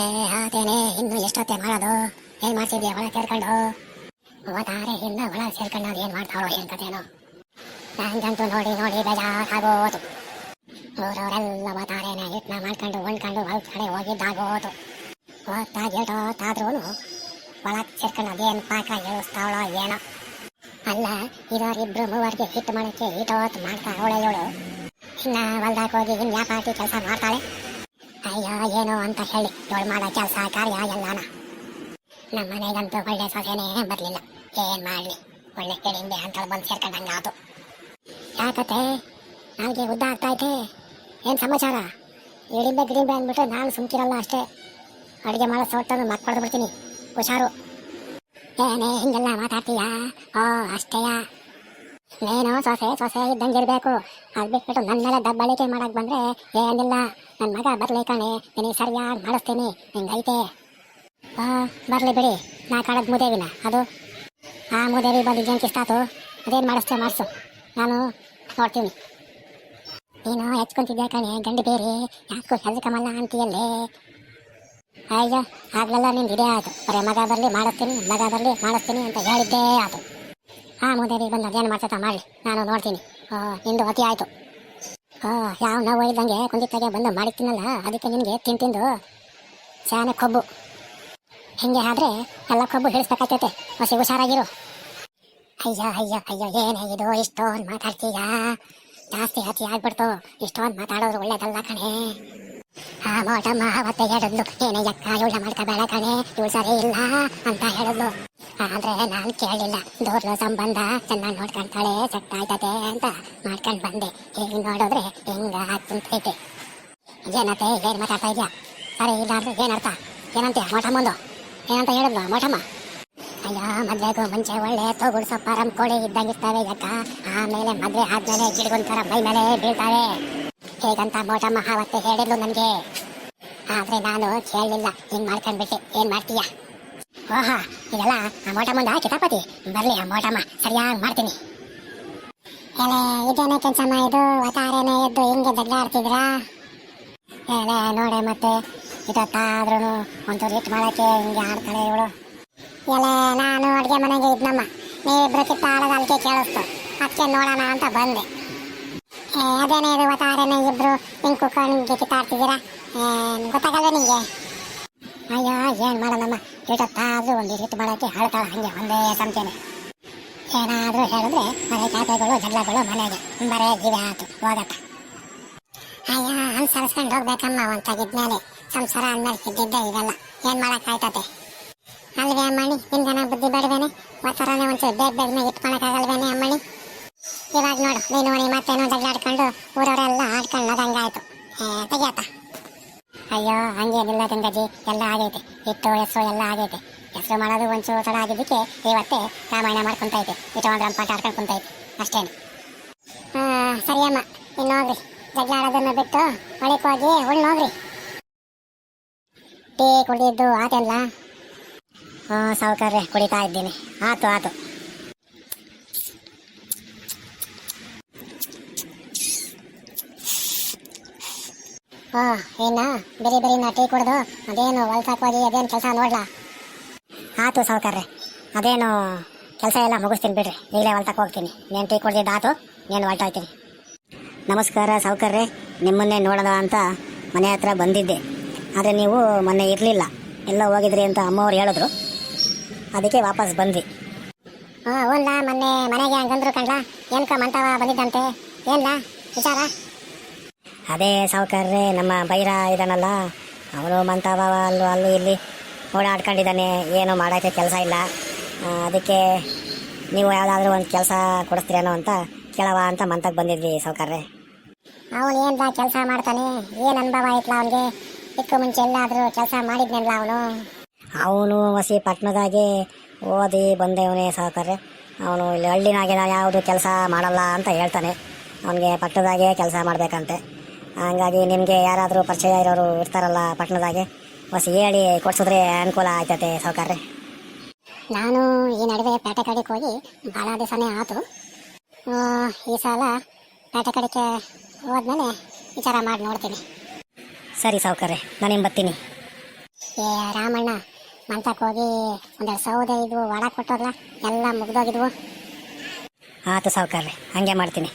ಏ ಆತೇನೆ ಇನ್ನು ಎಷ್ಟೊತ್ತೆ ಮಾಡೋದು? ಏನ್ ಮಾಡ್ತಿದ್ಯಾ? ಒಳಗೆ ಸೇರ್ಕೊಂಡು? ಓದಾರೆ ಇನ್ನ ಒಳಗೆ ಸೇರ್ಕೊಂಡು ಅದು ಏನ್ ಮಾಡ್ತಾಳೋ ಏನ್ ಕಥೆನೋ? ನಂಗಂತೂ ನೋಡಿ ನೋಡಿ ಬೇಜಾರಾಗೋದು ಊರವರೆಲ್ಲ ಓದಾರೇನೆ ಹಿಟ್ನ ಮಾಡ್ಕೊಂಡು ಒಂದ್ಕೊಂಡು ಹೊಲ್ ಕಡೆ ಹೋಗಿದ್ದಾಗೋದು ಓದ್ತಾಗ ಒಳಗೆ ಒಳಗ್ ಸೇರ್ಕೊಂಡು ಅದೇನ್ ಪಾಕ ಏಳಿಸ್ತಾವಳೋ ಏನೋ. ಅಲ್ಲ, ಇರೋರಿಬ್ರು ಮೂವರಿಗೆ ಹಿಟ್ ಮಾಡಕ್ಕೆ ಇಟೋತ್ ಮಾಡ್ತಾ ಅವಳೆ ಇವಳು ಇನ್ನ ಹೊಲ್ದಾಗ ಹೋಗಿ ಇನ್ ಯಾ ಪಾರ್ಟಿ ಕೆಲಸ ಮಾಡ್ತಾಳೆ. ಅಯ್ಯೋ, ಏನೋ ಅಂತ ಹೇಳಿ ಇವಳು ಮಾಡೋ ಕೆಲಸ, ಕಾರ್ಯ ಎಲ್ಲಾನ. ನಮ್ಮ ಮನೆಗಂತೂ ಒಳ್ಳೆ ಸೊಸೆನೇ ಬರಲಿಲ್ಲ. ಏನ್ ಮಾಡ್ಲಿ? ಒಳ್ಳೆ ಕಡಿಮೆ ಅಂತ ಬಂದು ಸೇರ್ಕೊಂಡಂಗಾತು ಯಾಕತ್ತೆ? ನನಗೆ ಉದ್ದ ಆಗ್ತಾ ಐತೆ ಏನ್ ಸಮಾಚಾರ? ಇಳಿಂಬೆ ಗಿಡಿಂಬೆ ಅಂದ್ಬಿಟ್ಟು ನಾನು ಸುಮ್ಕಿರಲ್ಲ ಅಷ್ಟೇ. ಅಡುಗೆ ಮಾಡೋ ಸೊಟ್ಟನ್ನು ಮಕ್ಕಳು ಬಿಡ್ತೀನಿ. ಹುಷಾರು. ಏನೇ, ಹಿಂಗೆಲ್ಲ ಮಾತಾಡ್ತೀಯಾ? ಓ, ಅಷ್ಟೇಯಾ? ನೀನು ಸೊಸೆ ಸೊಸೆ ಇದ್ದಂಗಿರ್ಬೇಕು ಅದು ಬಿಟ್ಬಿಟ್ಟು ನನ್ನ ಮೇಲೆ ದಬ್ಬಳಿಕೆ ಮಾಡಕ್ ಬಂದ್ರೆ ಏನಿಲ್ಲ ನನ್ನ ಮಗ ಬರ್ಲಿ ಕಣೆ. ನಿನಗೆ ಸರಿಯಾಗಿ ಮಾಡಿಸ್ತೀನಿ. ನಿಂಗೈತೆ ಹಾಂ ಬರಲಿ ಬಿಡಿ. ನಾ ಕಾಡದ್ ಮುದೇವಿನ. ಅದು? ಆ ಮುದೇವಿ ಬಂದು ಇಷ್ಟಾತು ಅದೇನು ಮಾಡಿಸ್ತೇ ಮಾಡಿಸು. ನಾನು ನೋಡ್ತೀನಿ. ನೀನು ಹೆಚ್ಕೊಂತಿದ್ದೆ ಕಣೆ ಗಂಡು ಬೇರೆ? ಯಾಕೋ ಹೆಲ್ಕಮಲ್ಲ ಅಂತೀಯಲ್ಲೇ? ಅಯ್ಯೋ ಆಗ್ಲೆಲ್ಲ ನಿಂದು ಇದೇ ಆಯಿತು. ಬರೀ ಮಗ ಬರಲಿ ಮಾಡಿಸ್ತೀನಿ. ಮಗ ಬರಲಿ ಮಾಡಿಸ್ತೀನಿ ಅಂತ ಹೇಳಿದ್ದೇ ಆಯಿತು. ಹಾ ಮುದೇವಿ ಬಂದು ಅದೇನು ಮಾಡ್ತಾ ಮಾಡಲಿ. ನಾನು ನೋಡ್ತೀನಿ. ಆ, ನಿಂದು ಅತಿ ಆಯ್ತು. ಯಾವ ನಾವು ಇದ್ದಂಗೆ ಕುಂದಿತ್ತಾಗೆ ಬಂದು ಮಾಡಿರ್ತೀನಲ್ಲ, ಅದಕ್ಕೆ ನಿನಗೆ ತಿಂತಿಂದು ತಿಂದು. ಶಾನೆ ಕೊಬ್ಬು. ಹಿಂಗೆ ಆದ್ರೆ ಎಲ್ಲ ಕೊಬ್ಬು ಹಿಡಿಸ್ಬೇಕಾಗ್ತೈತೆ ಹಸಿ ಹುಷಾರಾಗಿರು. ಅಯ್ಯ ಅಯ್ಯ ಅಯ್ಯ, ಏನೇ ಇದು ಇಷ್ಟೊಂದು ಮಾತಾಡ್ತೀಯ? ಜಾಸ್ತಿ ಅತಿ ಆಗ್ಬಿಡ್ತು. ಇಷ್ಟೊಂದು ಮಾತಾಡೋದು ಒಳ್ಳೇದಲ್ಲ ಕಣೆ. ಆ ಮೋಟಮ್ಮ ಅವತ್ತೆ ಹೇಳಿದ್ಲು, ಏನೇ ಯಕ್ಕ ಇವಳ ಮಾಡ್ಕೋಬೇಡ ಕಣೆ. ಇವಳು ಇಲ್ಲ ಅಂತ ಹೇಳಿದ್ಲು. ಆದ್ರೆ ನಾನು ಕೇಳಿಲ್ಲ. ದೂರ್ಲು ಸಂಬಂಧ ಚೆನ್ನಾಗಿ ನೋಡ್ಕೊಂತಾಳೆ ಸೆಟ್ ಆಯ್ತದೆ ಅಂತ ಮಾಡ್ಕೊಂಡ್ ಬಂದೆ. ಈಗ ನೋಡಿದ್ರೆ ಹಿಂಗ ಕುಂತೈತೆ ಏನತ್ತೆ, ಏನ್ ಮಾತಾಡ್ತಾ ಇದ್ಯಾ? ಸರಿ, ಇಲ್ಲ ಅಂದ್ರೆ ಏನರ್ಥ? ಏನಂತೆ ಮೋಟಮ್ಮಂದು ಏನಂತ ಹೇಳಿದ್ಲು ಮೋಟಮ್ಮ ಅಯ್ಯ, ಮದ್ವೆಗೂ ಮುಂಚೆ ಒಳ್ಳೆ ತೊಗುಡ್ಸೋ ಪರಂ ಕೋಳಿ ಇದ್ದಂಗಿರ್ತಾವೆ ಯಾಕ? ಆಮೇಲೆ ಮದ್ವೆ ಆದ್ಮೇಲೆ ಗಿಡಗೊಂತರ ಮೈ ಮೇಲೆ ಬೀಳ್ತಾವೆ. ಹೇಗಂತ ಮೋಟಮ್ಮ ಆವತ್ತೆ ಹೇಳಿದ್ಲು ನನಗೆ. ಆದ್ರೆ ನಾನು ಕೇಳಲಿಲ್ಲ. ಹಿಂಗ್ ಮಾಡ್ಕೊಂಡ್ಬಿಟ್ಟೆ. ಏನ್ ಮಾಡ್ತೀಯಾ? ಓಹಾ ಇದೆಲ್ಲ ಆ ಮೋಟಮ್ಮಂದ ಕಿತಾಪತಿ ಬರ್ಲಿ ಆ ಮೋಟಮ್ಮ, ಸರಿಯಾಗಿ ಮಾಡ್ತೀನಿ. ಎಲೆ, ಇದೇನೆ ಕೆಲ್ಸಮ್ಮ ಇದು? ಒತ್ತಾರೇನೆ ಎದ್ದು ಹಿಂಗೆ ಜಗ್ಲಾಡ್ತಿದ್ರಾ ಎಲೆ, ನೋಡೆ ಮತ್ತೆ ಇದತ್ತಾದ್ರೂ ಒಂಚೂರು ಹಿಟ್ ಮಾಡಕ್ಕೆ ಹಿಂಗೆ ಆಡ್ತಾಳೆ ಇವಳು. ಎಲೆ, ನಾನು ಅಡುಗೆ ಮನೆಗೆ ಇದ್ನಮ್ಮ. ನೀವಿಬ್ರು ಕಿತ್ತ ಆಡೋದು ಅಲ್ಲಿಗೆ ಕೇಳಿಸ್ತು. ಅದಕ್ಕೆ ನೋಡೋಣ ಅಂತ ಬಂದೆ. ಅದೇನೇ ಇದು ಒತ್ತಾರೇನೆ ಇಬ್ರು ಹಿಂಗೆ ಕುತ್ಕೊಂಡು ಕಿತ್ತಾಡ್ತಿದ್ದೀರಾ? ಗೊತ್ತಾಗಲ್ಲ ನಿಂಗೆ? ಅಯ್ಯೋ, ಏನ್ ಮಾಡೋಣಮ್ಮ? ಇಟ್ಟತ್ತಾದ್ರೂ ಒಂದು ಹಿಟ್ಟು ಮಾಡೋಕ್ಕೆ ಹಳತಾಳ ಹಂಗೆ ಒಂದೇ ಸಂಖ್ಯೆನೆ ಏನಾದ್ರೂ ಹೇಳಿದ್ರೆ ಮನೆ ಕಾತೆಗಳು ಜಗಳಗಳು ಮನೆಗೆ. ಬರೇ ಜೀವ ಆತು ಹೋಗತ್ತ ಅಯ್ಯ, ಅನ್ಸರಿಸ್ಕೊಂಡು ಹೋಗ್ಬೇಕಮ್ಮ ಅಂತಾಗಿದ್ಮೇಲೆ ತೆಗಿದ್ಮೇಲೆ. ಸಂಸಾರ ಅಂದ್ಮೇಲೆ ಇದ್ದಿದ್ದೇ ಏನ್ ಮಾಡಕ್ ಆಯ್ತತೆ ಅಲ್ವೇ ಅಮ್ಮಣಿ ಜನ ಬುದ್ಧಿ ಬೇಡವೇನೆ? ಒತ್ತರನೇ ಒಂಚೂರು ಬೇಗ ಬೇಗನೆ ಇಟ್ಕೊಳಕ್ಕಾಗಲ್ವೇನೆ ಅಮ್ಮಣಿ? ಇವಾಗ ನೋಡು, ನೀನು, ನೀ ಮತ್ತೇನೋ ಜಗಳಾಡ್ಕೊಂಡು ಊರವರೆಲ್ಲ ಆಡ್ಕೊಂಡು ನದಂಗಾಯ್ತು ಏ ತೆಗಿಯತ್ತ ಅಯ್ಯೋ ಹಂಗೇನಿಲ್ಲ ಗಂಗಾಜಿ, ಎಲ್ಲ ಆಗೈತೆ. ಹಿಟ್ಟು, ಹೆಸರು ಎಲ್ಲ ಆಗೈತೆ. ಹೆಸರು ಮಾಡೋದು ಒಂಚೂರು ತಡ ಆಗಿದ್ದಕ್ಕೆ ಇವತ್ತೆ ರಾಮಾಯಣ ಮಾಡ್ಕೊಂತೈತೆ ಇಟ್ಟೊಂದ್ರ ಪಾಠ ಆಡ್ಕೊಂಡು ಕುಂತೈತೆ ಅಷ್ಟೇನು. ಸರಿಯಮ್ಮ ಇನ್ನು ಹೋಗ್ರಿ. ಜಗಳ ಬಿಟ್ಟು ಹೊಳಿಕ್ ಹೋಗಿ ಉಳ್ ಹೋಗ್ರಿ ಟೀ ಕುಡಿದಿದ್ದು ಆತೆಲ್ಲ ಹ್ಞೂ ಸಾವುಕಾರ್ರೆ, ಕುಡಿತಾ ಇದ್ದೀನಿ. ಆತು ಆತು. ಹಾ ಏನ ಬೇರೆ ಬೇರೆ ನಾ ಟೀ ಕುಡ್ದು, ಅದೇನು ಹೊಲ್ಸಾಕೋಗಿ ಅದೇನು ಕೆಲಸ ನೋಡ್ಲಾ? ಆತು ಸಾವುಕಾರ್ರೆ, ಅದೇನು ಕೆಲಸ ಎಲ್ಲ ಮುಗಿಸ್ತೀನಿ ಬಿಡ್ರಿ ಈಗಲೇ ಹೊಲ್ಸಕ್ಕೆ ಹೋಗ್ತೀನಿ. ನೇನು ಟೀ ಕುಡ್ದಿದ್ದು ಆತು, ನೇನು ಹೊಲ್ಟೋಗ್ತೀನಿ ನಮಸ್ಕಾರ ಸಾವುಕಾರ್ರೆ, ನಿಮ್ಮನ್ನೇ ನೋಡೋಣ ಅಂತ ಮನೆ ಹತ್ರ ಬಂದಿದ್ದೆ. ಆದರೆ ನೀವು ಮೊನ್ನೆ ಇರಲಿಲ್ಲ. ಎಲ್ಲ ಹೋಗಿದ್ರಿ ಅಂತ ಅಮ್ಮವ್ರು ಹೇಳಿದ್ರು. ಅದಕ್ಕೆ ವಾಪಸ್ ಬಂದ್ವಿ. ಹಾಂ ಓನ್ಲಾ, ಮೊನ್ನೆ ಮನೆಗೆ ಹಂಗಂದ್ರು ಕಣ್ಲಾ? ಏನ್ಕ ಮಂಟವ ಬಂದಿದ್ದಂತೆ? ಏನ್ಲಾ? ವಿಚಾರ? ಅದೇ ಸಾವುಕಾರ್ರೆ ನಮ್ಮ ಬೈರ ಇದಾನಲ್ಲ ಅವನು ಮಂತಾವ ಅಲ್ಲೂ ಅಲ್ಲೂ ಇಲ್ಲಿ ಓಡಾಡ್ಕೊಂಡಿದ್ದಾನೆ ಏನು ಮಾಡೋಕ್ಕೆ ಕೆಲಸ ಇಲ್ಲ. ಅದಕ್ಕೆ ನೀವು ಯಾವುದಾದ್ರೂ ಒಂದು ಕೆಲಸ ಕೊಡಿಸ್ತೀರೇನೋ ಅಂತ ಕೇಳವ ಅಂತ ಮಂತಕ್ಕೆ ಬಂದಿದ್ವಿ ಸಾವುಕಾರ್ರೆ. ಅವನು ಏನ್ಲ ಕೆಲಸ ಮಾಡ್ತಾನೆ? ಏನು ಅನುಭವ ಆಯ್ತಲ್ಲ ಅವನಿಗೆ? ಚಿಕ್ಕ ಮುಂಚೆ ಎಲ್ಲಾದರೂ ಕೆಲಸ ಮಾಡಿದ್ನಲ್ಲ ಅವನು? ಅವನು ವಸಿ ಪಟ್ಟಣದಾಗೆ ಓದಿ ಬಂದವನೇ ಸಾವುಕಾರ್ರೆ. ಅವನು ಇಲ್ಲಿ ಹಳ್ಳಿನಾಗೆ ಯಾವುದು ಕೆಲಸ ಮಾಡಲ್ಲ ಅಂತ ಹೇಳ್ತಾನೆ. ಅವನಿಗೆ ಪಟ್ಟಣದಾಗೆ ಕೆಲಸ ಮಾಡಬೇಕಂತೆ. ಹಂಗಾಗಿ ನಿಮಗೆ ಯಾರಾದರೂ ಪರಿಚಯ ಇರೋರು ಇರ್ತಾರಲ್ಲ ಪಟ್ಟಣದಾಗೆ ಬಸ್ ಹೇಳಿ ಕೊಡ್ಸಿದ್ರೆ ಅನುಕೂಲ ಆಯ್ತತೆ ಸಾವುಕಾರ್ರೆ. ನಾನು ಈ ನಡುವೆ ಪೇಟೆ ಕಡೆಗೆ ಹೋಗಿ ಭಾಳ ದಿವಸನೇ ಆತು. ಈ ಸಲ ಪೇಟೆ ಕಡೆಗೆ ಹೋದ್ಮೇಲೆ ವಿಚಾರ ಮಾಡಿ ನೋಡ್ತೀನಿ. ಸರಿ ಸಾವುಕಾರ್ರೆ ನಾನು ಬರ್ತೀನಿ. ಏ ರಾಮಣ್ಣ ಮಂತಕ್ಕೆ ಹೋಗಿ ಒಂದೆರಡು ಸೌದೆ ಇದ್ವು ಒಳ ಕೊಟ್ಟೋದ್ಲ ಎಲ್ಲ ಮುಗ್ದೋಗಿದ್ವು. ಆತು ಸಾವುಕಾರ್ರೆ ಹಂಗೆ ಮಾಡ್ತೀನಿ.